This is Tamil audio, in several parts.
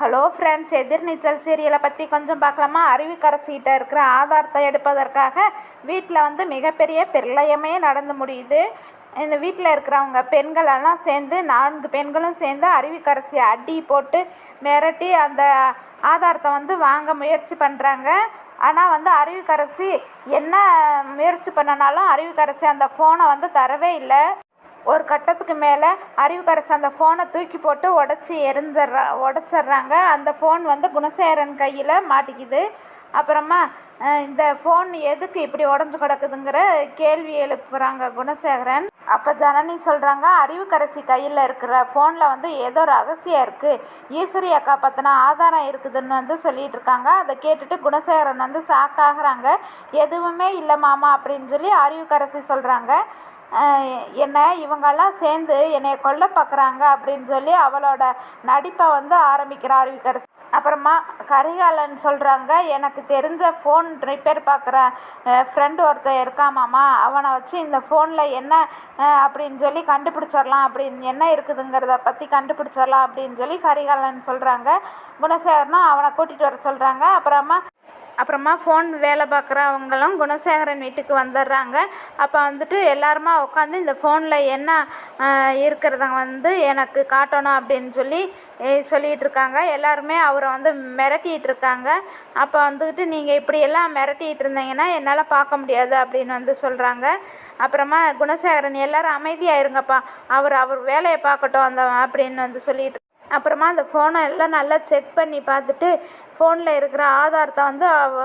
ஹலோ ஃப்ரெண்ட்ஸ் எதிர்நீச்சல் சீரியலை பற்றி கொஞ்சம் பார்க்கலாமா? அருவிக்கரசிகிட்ட இருக்கிற ஆதாரத்தை எடுப்பதற்காக வீட்டில் வந்து மிகப்பெரிய பிரளயமே நடந்து முடியுது. இந்த வீட்டில் இருக்கிறவங்க பெண்களெல்லாம் சேர்ந்து நான்கு பெண்களும் சேர்ந்து அருவிக்கரசியை அடி போட்டு மிரட்டி அந்த ஆதாரத்தை வந்து வாங்க முயற்சி பண்ணுறாங்க ஆனால் வந்து அருவிக்கரசி என்ன முயற்சி பண்ணனாலும் அருவிக்கரசி அந்த ஃபோனை வந்து தரவே இல்லை. ஒரு கட்டத்துக்கு மேலே அறிவுக்கரசு அந்த ஃபோனை தூக்கி போட்டு உடச்சி எரிஞ்சிட்றா உடச்சிட்றாங்க அந்த ஃபோன் வந்து குணசேகரன் கையில் மாட்டிக்குது. அப்புறமா இந்த ஃபோன் எதுக்கு இப்படி உடஞ்சு கிடக்குதுங்கிற கேள்வி எழுப்புறாங்க குணசேகரன். அப்போ ஜனனி சொல்கிறாங்க அறிவுக்கரசி கையில் இருக்கிற ஃபோனில் வந்து ஏதோ ரகசியம் இருக்குது ஈஸ்வர்ய அக்கா பற்றின ஆதாரம் இருக்குதுன்னு வந்து சொல்லிட்டு இருக்காங்க அதை கேட்டுட்டு குணசேகரன் வந்து ஷாக்காகிறாங்க எதுவுமே இல்லை மாமா அப்படின்னு சொல்லி அறிவுக்கரசி சொல்கிறாங்க என்னை இவங்கெல்லாம் சேர்ந்து என்னை கொல்ல பார்க்குறாங்க அப்படின்னு சொல்லி அவளோட நடிப்பை வந்து ஆரம்பிக்கிறா அறிவிக்கரசி அப்புறமா கரிகாலன் சொல்கிறாங்க எனக்கு தெரிஞ்ச ஃபோன் ரிப்பேர் பார்க்குற ஃப்ரெண்டு ஒருத்தன் இருக்காமாம்மா அவனை வச்சு இந்த ஃபோனில் என்ன அப்படின்னு சொல்லி கண்டுபிடிச்சிடலாம் அப்படின்னு என்ன இருக்குதுங்கிறத பற்றி கண்டுபிடிச்சிடலாம் அப்படின்னு சொல்லி கரிகாலன் சொல்கிறாங்க குணசேகரனும் அவனை கூட்டிகிட்டு வர சொல்கிறாங்க அப்புறமா அப்புறமா ஃபோன் வேலை பார்க்குறவங்களும் குணசேகரன் வீட்டுக்கு வந்துடுறாங்க. அப்போ வந்துட்டு எல்லாருமா உட்காந்து இந்த ஃபோனில் என்ன இருக்கிறத வந்து எனக்கு காட்டணும் அப்படின்னு சொல்லி சொல்லிகிட்டு இருக்காங்க. எல்லாருமே அவரை வந்து மிரட்டிகிட்டு இருக்காங்க. அப்போ வந்துட்டு நீங்கள் இப்படியெல்லாம் மிரட்டிகிட்டு இருந்தீங்கன்னா என்னால் பார்க்க முடியாது அப்படின்னு வந்து சொல்கிறாங்க அப்புறமா குணசேகரன் எல்லாரும் அமைதியாக இருங்கப்பா அவர் அவர் வேலையை பார்க்கட்டும் அந்த அப்படின்னு வந்து சொல்லிட்டு அப்புறமா அந்த ஃபோனை எல்லாம் நல்லா செக் பண்ணி பார்த்துட்டு ஃபோனில் இருக்கிற ஆதாரத்தை வந்து அவ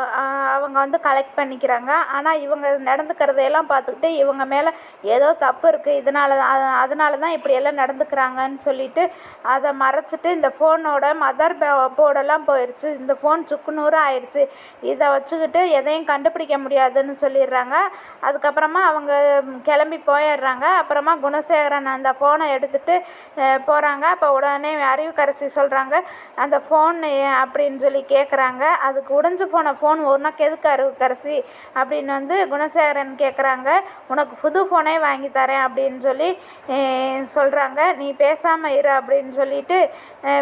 அவங்க வந்து கலெக்ட் பண்ணிக்கிறாங்க. ஆனால் இவங்க நடந்துக்கிறதையெல்லாம் பார்த்துக்கிட்டு இவங்க மேலே ஏதோ தப்பு இருக்குது இதனால தான் அதனால தான் இப்படியெல்லாம் நடந்துக்கிறாங்கன்னு சொல்லிட்டு அதை மறைச்சிட்டு இந்த ஃபோனோட மதர் போர்டெல்லாம் போயிடுச்சு இந்த ஃபோன் சுக்குநூறு ஆயிடுச்சு இதை வச்சுக்கிட்டு எதையும் கண்டுபிடிக்க முடியாதுன்னு சொல்லிடுறாங்க. அதுக்கப்புறமா அவங்க கிளம்பி போயிடுறாங்க. அப்புறமா குணசேகரன் அந்த ஃபோனை எடுத்துகிட்டு போகிறாங்க அப்போ உடனே அறிவுக்கரசி சொல்கிறாங்க அந்த ஃபோன் அப்படின்னு சொல்லி கேட்குறாங்க அதுக்கு உடைஞ்சு போன ஃபோன் ஒரு நாள் எதுக்கு அறிவுக்கரசி அப்படின்னு வந்து குணசேகரன் கேட்குறாங்க உனக்கு புது ஃபோனே வாங்கி தரேன் அப்படின்னு சொல்லி சொல்கிறாங்க நீ பேசாமல் இரு அப்படின்னு சொல்லிட்டு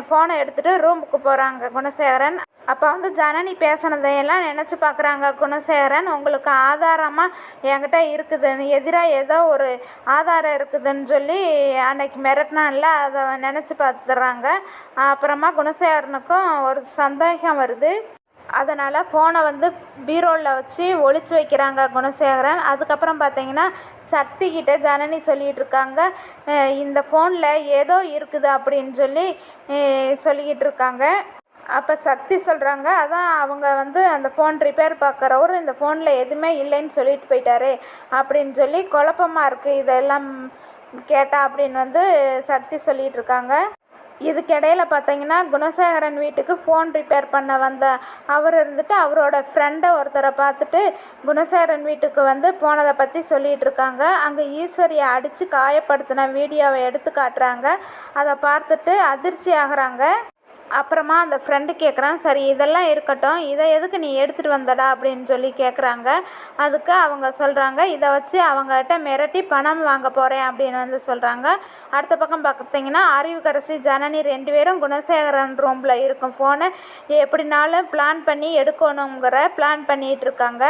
ஃபோனை எடுத்துகிட்டு ரூமுக்கு போகிறாங்க குணசேகரன். அப்போ வந்து ஜனனி பேசினதையெல்லாம் நினச்சி பார்க்குறாங்க குணசேகரன். உங்களுக்கு ஆதாரமாக என்கிட்ட இருக்குதுன்னு எதிராக ஏதோ ஒரு ஆதாரம் இருக்குதுன்னு சொல்லி அன்னைக்கு மிரட்டினான்ல அதை நினச்சி பார்த்துறாங்க அப்புறமா குணசேகரனுக்கும் ஒரு சந்தேகம் வருது. அதனால் ஃபோனை வந்து பீரோவில் வச்சு ஒழிச்சு வைக்கிறாங்க குணசேகரன். அதுக்கப்புறம் பார்த்தீங்கன்னா சக்தி கிட்ட ஜனனி சொல்லிகிட்டு இருக்காங்க. இந்த ஃபோனில் ஏதோ இருக்குது அப்படின்னு சொல்லி சொல்லிக்கிட்டு இருக்காங்க. அப்போ சக்தி சொல்கிறாங்க அதான் அவங்க வந்து அந்த ஃபோன் ரிப்பேர் பார்க்குறவர் இந்த ஃபோனில் எதுவுமே இல்லைன்னு சொல்லிட்டு போயிட்டாரு அப்படின்னு சொல்லி குழப்பமாக இருக்குது இதெல்லாம் கேட்டா அப்படின்னு வந்து சக்தி சொல்லிட்டு இருக்காங்க. இதுக்கிடையில் பார்த்தீங்கன்னா குணசேகரன் வீட்டுக்கு ஃபோன் ரிப்பேர் பண்ண வந்த அவர் இருந்துட்டு அவரோட ஃப்ரெண்டை ஒருத்தரை பார்த்துட்டு குணசேகரன் வீட்டுக்கு வந்து போனதை பற்றி சொல்லிகிட்டு இருக்காங்க. அங்கே ஈஸ்வரியை அடித்து காயப்படுத்தின வீடியோவை எடுத்து காட்டுறாங்க. அதை பார்த்துட்டு அதிர்ச்சி ஆகிறாங்க. அப்புறமா அந்த ஃப்ரெண்டு கேட்குறான் சரி இதெல்லாம் இருக்கட்டும் இதை எதுக்கு நீ எடுத்துகிட்டு வந்தடா? அப்படின்னு சொல்லி கேட்குறாங்க அதுக்கு அவங்க சொல்கிறாங்க இதை வச்சு அவங்ககிட்ட மிரட்டி பணம் வாங்க போகிறேன் அப்படின்னு வந்து சொல்கிறாங்க அடுத்த பக்கம் பார்த்தீங்கன்னா அறிவுக்கரசி ஜனனி ரெண்டு பேரும் குணசேகரன் ரூமில் இருக்கும் ஃபோனை எப்படினாலும் பிளான் பண்ணி எடுக்கணுங்கிற பிளான் பண்ணிகிட்டு இருக்காங்க.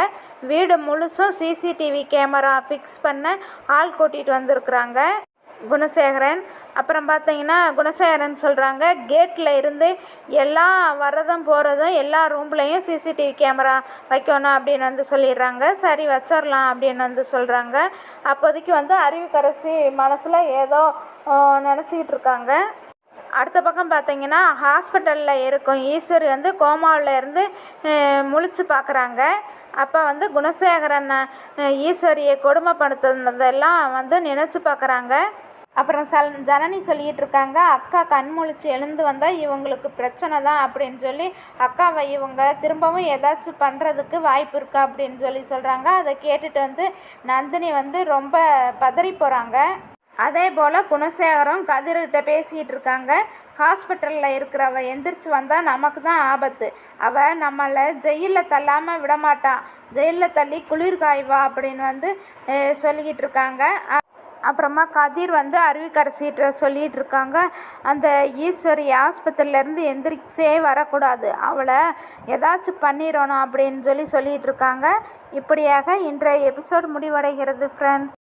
வீடு முழுசும் சிசிடிவி கேமரா ஃபிக்ஸ் பண்ண ஆள் கூட்டிகிட்டு வந்திருக்கிறாங்க. குணசேகரன். அப்புறம் பார்த்தீங்கன்னா குணசேகரன் சொல்கிறாங்க கேட்டில் இருந்து எல்லா வர்றதும் போகிறதும் எல்லா ரூம்லேயும் சிசிடிவி கேமரா வைக்கணும் அப்படின்னு வந்து சொல்லிடுறாங்க. சரி வச்சிடலாம் அப்படின்னு வந்து சொல்கிறாங்க அப்போதைக்கு வந்து அறிவுக்கரசி மனசில் ஏதோ நினச்சிக்கிட்டு இருக்காங்க. அடுத்த பக்கம் பார்த்தீங்கன்னா ஹாஸ்பிட்டலில் இருக்கும் ஈஸ்வரி வந்து கோமாவில் இருந்து முழிச்சு பார்க்குறாங்க அப்போ வந்து குணசேகரன் ஈஸ்வரியை கொடுமைப்படுத்துனதெல்லாம் வந்து நினச்சி பார்க்குறாங்க அப்புறம் சல் ஜனனி சொல்லிகிட்டு இருக்காங்க அக்கா கண் முழிச்சு எழுந்து வந்தால் இவங்களுக்கு பிரச்சனை தான் அப்படின்னு சொல்லி அக்காவை இவங்க திரும்பவும் ஏதாச்சும் பண்ணுறதுக்கு வாய்ப்பு இருக்கா? அப்படின்னு சொல்லி சொல்கிறாங்க அதை கேட்டுட்டு வந்து நந்தினி வந்து ரொம்ப பதறி போகிறாங்க அதே போல் குணசேகரம் கதிர்கிட்ட பேசிகிட்டு இருக்காங்க ஹாஸ்பிட்டலில் இருக்கிறவ எந்திரிச்சு வந்தால் நமக்கு தான் ஆபத்து. அவள் நம்மளை ஜெயிலில் தள்ளாமல் விடமாட்டான் ஜெயிலில் தள்ளி குளிர் காய்வா? அப்படின்னு வந்து சொல்லிக்கிட்டு இருக்காங்க அப்புறமா கதிர் வந்து அருவிக்கரசிட்ட சொல்லிகிட்டு இருக்காங்க அந்த ஈஸ்வரி ஆஸ்பத்திரியிலேருந்து எந்திரிச்சே வரக்கூடாது அவளை ஏதாச்சும் பண்ணிடணும் அப்படின்னு சொல்லி சொல்லிகிட்டு இருக்காங்க இப்படியாக இன்றைய எபிசோட் முடிவடைகிறது ஃப்ரெண்ட்ஸ்